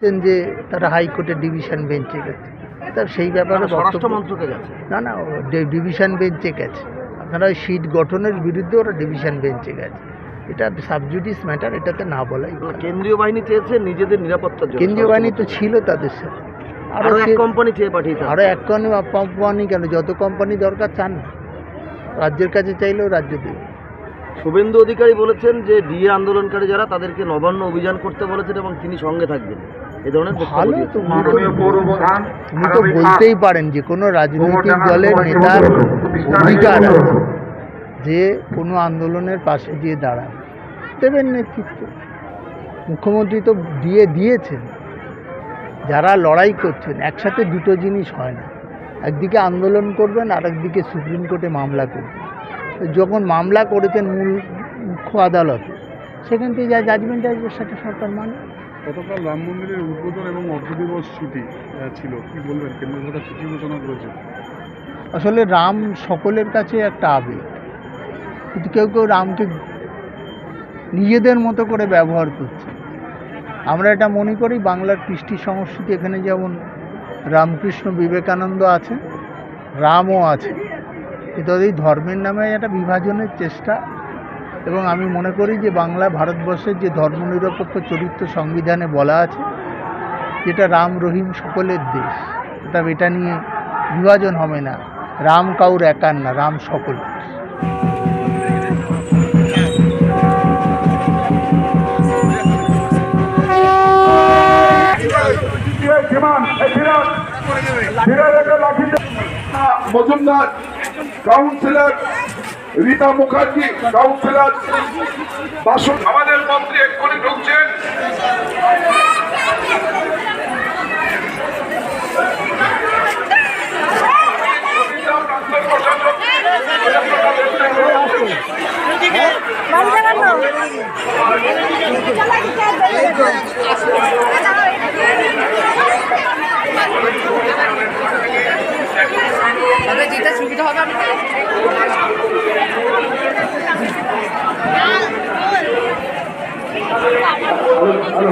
বলছেন যে তারা হাইকোর্টের ডিভিশন বেঞ্চে গেছে। তা সেই ব্যাপারে না, স্বরাষ্ট্র বক্তব্য মন্ত্রকে গেছে? না না ডিভিশন বেঞ্চে গেছে। আপনারা ওই সিট গঠনের বিরুদ্ধে ওরা ডিভিশন বেঞ্চে গেছে। এটা সাবজুডিস ম্যাটার এটাতে না বলাই কেন্দ্রীয় বাহিনী চেয়েছে নিজেদের নিরাপত্তার জন্য। কেন্দ্রীয় বাহিনী তো ছিল তাদের সাথে। আরও আরও এক কোম্পানি চেয়ে পাঠিয়েছে। আরও এক কোম্পানি কেন? যত কোম্পানি দরকার চান না। রাজ্যের কাছে চাইলেও রাজ্য দেবে। শুভেন্দু অধিকারী বলেছেন যে ডিএ আন্দোলনকারী যারা তাদেরকে নবান্ন অভিযান করতে বলেছেন এবং তিনি সঙ্গে থাকবেন। এই ধরনের ভালো। তো উনি তো উনি তো বলতেই পারেন যে কোনো রাজনৈতিক দলের নেতার অধিকার আছে। যে কোনো আন্দোলনের পাশে গিয়ে দাঁড়ান। দেবেন নেতৃত্ব। মুখ্যমন্ত্রী তো দিয়ে দিয়েছেন। যারা লড়াই করছেন একসাথে দুটো জিনিস হয় না। একদিকে আন্দোলন করবেন আর একদিকে সুপ্রিম কোর্টে মামলা করবেন। তো যখন মামলা করেছেন মূল মুখ্য আদালতে সেখান থেকে যা জাজমেন্ট আসবে সেটা সরকার মানে গতকাল রাম মন্দিরের উদ্বোধন এবং অর্ধ দিবস ছুটি ছিল। কি বলবেন? কেন্দ্র সরকার ছুটি ঘোষণা করেছে? আসলে রাম সকলের কাছে একটা আবেগ। কিন্তু কেউ কেউ রামকে নিজেদের মতো করে ব্যবহার করছে। আমরা এটা মনে করি, বাংলার কৃষ্টি সংস্কৃতি এখানে যেমন রামকৃষ্ণ বিবেকানন্দ আছে রামও আছে কিন্তু এই ধর্মের নামে একটা বিভাজনের চেষ্টা এবং আমি মনে করি যে বাংলা ভারতবর্ষের যে ধর্মনিরপেক্ষ চরিত্র সংবিধানে বলা আছে, যেটা রাম রহিম সকলের দেশ এটা এটা নিয়ে বিভাজন হবে না। রাম কাউর একার না, রাম সকলের। মজুমদার, কাউন্সিলর রীতা মুখার্জি কাউন্সিলর বাসন আমাদের মন্ত্রী এক্ষুনি ঢুকছেন। তাদের যেটা সুবিধা হবে আমি মাননীয়